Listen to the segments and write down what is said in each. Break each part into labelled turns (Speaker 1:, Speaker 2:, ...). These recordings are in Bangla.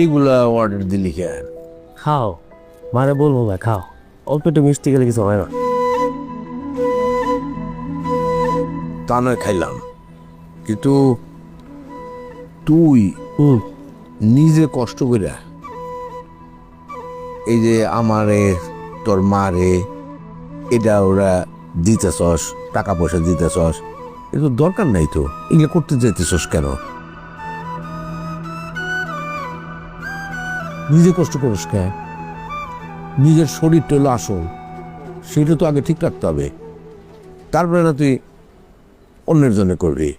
Speaker 1: এইগুলা অর্ডার দিলি কেন?
Speaker 2: খাও। মারে বলব ভাই খাও। অল্প একটু মিষ্টি গেলে কিছু হয় না।
Speaker 1: তা নয় খাইলাম। কিন্তু তুই নিজে কষ্ট করে এই যে আমারে তোর মারে এটা ওরা দিতে দিতেছস টাকা পয়সা দিতেছস এ তো দরকার নাই তো। এগুলো করতে যেতেছস কেন? নিজে কষ্ট করিস কে? নিজের শরীরটা হলো আসল। সেটা তো আগে ঠিক রাখতে হবে। তারপরে না তুই অন্যের জন্য করবি।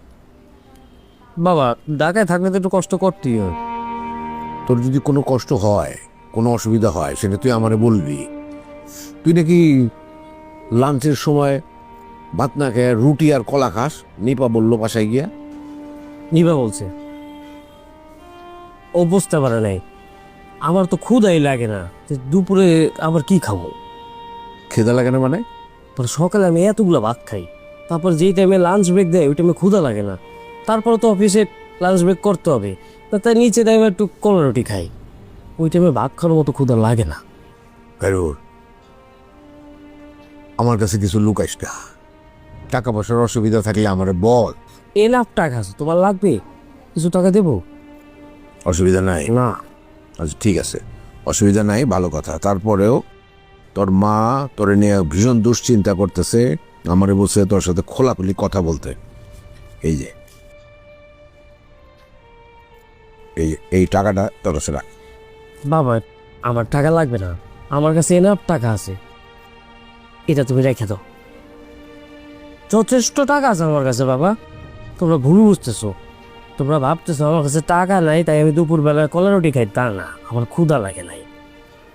Speaker 2: বাবা ঢাকায় থাকলে তো একটু কষ্ট করতেই হয়।
Speaker 1: তোর যদি কোনো কষ্ট হয় কোনো অসুবিধা হয় সেটা তুই আমারে বলবি। তুই নাকি লাঞ্চের সময় ভাত না খেয়ে রুটি আর কলা খাস? নিপা বলল বাসায় গিয়া।
Speaker 2: নিবা বলছে। ও বুঝতে পারে নাই। আমার তো ক্ষুদাই লাগে না। যে দুপুরে আবার কি খাব?
Speaker 1: খেদা লাগে না মানে?
Speaker 2: পরে সকালে আমি এতগুলো ভাত খাই তারপর যেই টাইমে লাঞ্চ ব্রেক দেয় ওই টাইমে ক্ষুধা লাগে না। তারপরে তো অফিসে লাঞ্চ ব্রেক করতে হবে। তা তাই নিচে টাইমে একটু কলা রুটি খাই। ওই টাইমে ভাত খাওয়ার মতো ক্ষুধা লাগে না।
Speaker 1: কারুর আমার কাছে কিছু লুকাইস না টাকা পয়সার অসুবিধা থাকলে আমার বল।
Speaker 2: এনাফ টাকা আছে তোমার লাগবে? কিছু টাকা দেবো?
Speaker 1: অসুবিধা নাই।
Speaker 2: না।
Speaker 1: আচ্ছা ঠিক আছে। অসুবিধা নাই, ভালো কথা। তারপরেও তোর মা তোরে নিয়ে ভীষণ দুশ্চিন্তা করতেছে, আমারে বলছে তোর সাথে খোলাখুলি কথা বলতে। এই যে। এই এই টাকাটা তোর কাছে রাখ।
Speaker 2: বাবা, আমার টাকা লাগবে না। আমার কাছে এনাফ টাকা আছে। এটা তুমি রেখে দাও। যথেষ্ট টাকা আছে আমার কাছে, বাবা। তোমরা ভুল বুঝতেছো। তোমরা ভাবতেছো আমার কাছে টাকা নাই তাই আমি দুপুরবেলা কলা রুটি খাই। তা না আমার ক্ষুধা লাগে নাই।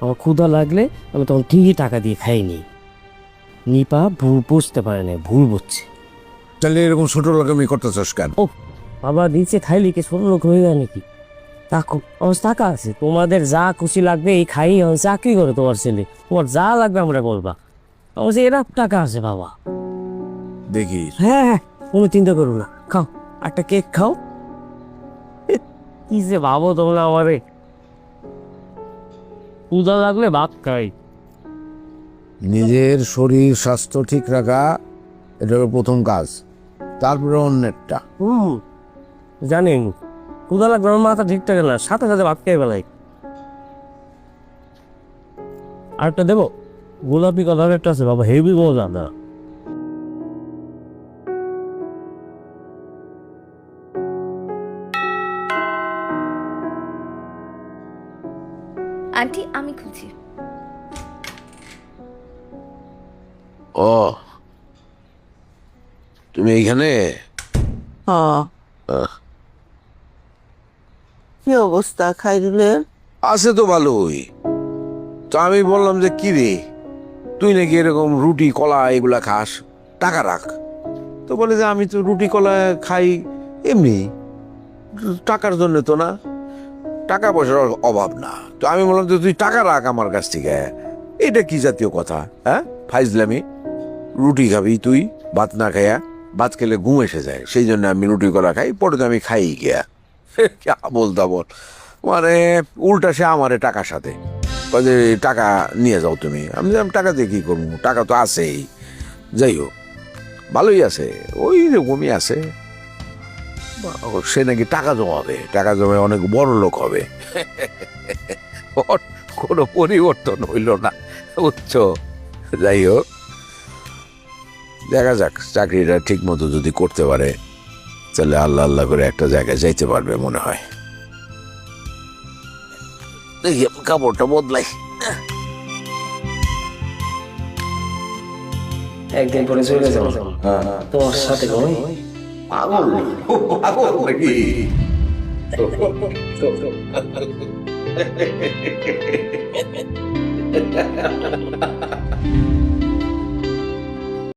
Speaker 2: আমার ক্ষুধা লাগলে আমি তখন ঠিকই টাকা দিয়ে খাইনি। নিপা ভুল বুঝতে পারে না ভুল বুঝছে।
Speaker 1: তাহলে এরকম ছোট রকমই করতেছস কেন?
Speaker 2: ও বাবা নিচে খাইলি কি ছোট লোক হয়ে যায় নাকি? আমার টাকা আছে তোমাদের যা খুশি লাগবে এই খাই চাকরি করে তোমার ছেলে। তোমার যা লাগবে আমরা বলবা আমার কাছে টাকা আছে বাবা।
Speaker 1: দেখি।
Speaker 2: হ্যাঁ হ্যাঁ কোনো চিন্তা করো না খাও। একটা কেক খাও। কি যে ভাবো তোমরা আমারে? ক্ষুদা লাগলে ভাত খাই।
Speaker 1: নিজের শরীর স্বাস্থ্য ঠিক রাখা এটা হলো প্রথম কাজ। তারপরে অন্যেরটা।
Speaker 2: হুম জানেন ক্ষুদা লাগবে আমার মাথা ঠিক থাকে না সাথে সাথে ভাত খাই বেলায় আরেকটা দেবো? গোলাপি কালার একটা আছে বাবা হেভি মজা না।
Speaker 3: আন্টি আমি খুঁজি
Speaker 1: ও। তুমি এইখানে?
Speaker 4: হ্যাঁ কি অবস্থা খাইরুলের?
Speaker 1: আছে তো ভালোই। তো আমি বললাম যে কি রে? তুই নাকি এরকম রুটি কলা এগুলা খাস? টাকা রাখ। তো বলে যে আমি তো রুটি কলা খাই এমনি। টাকার জন্য তো না। টাকা পয়সার অভাব না। তো আমি বললাম যে তুই টাকা রাখ আমার কাছ থেকে। এটা কি জাতীয় কথা হ্যাঁ? ফাইজলামি। রুটি খাবি তুই, ভাত না খাইয়া ভাত খেলে ঘুম এসে যায়। সেই জন্য আমি রুটি করা খাই, পরে তো আমি খাই গিয়া। বল বল মানে উল্টা সে আমারে টাকার সাথে। টাকা নিয়ে যাও তুমি। আমি টাকা দিয়ে কী করব? টাকা তো আছেই। যাই হোক, ভালোই আছে। ওই রকমই আছে। সে নাকি টাকা জমাবে। টাকা জমে অনেক বড় লোক হবে। কোনো পরিবর্তন হইল না। উচ্চ। যাই হোক। দেখা যাক চাকরিটা ঠিক মতো যদি করতে পারে তাহলে আল্লাহ আল্লাহ করে একটা জায়গায় যাইতে পারবে মনে হয়। দেখি কাপড়টা বদলাই।
Speaker 2: একদিন পরে চলে যাব। তোমার সাথে ঘুমাই
Speaker 1: bangun lu bangun lagi tuh tuh tuh hehehe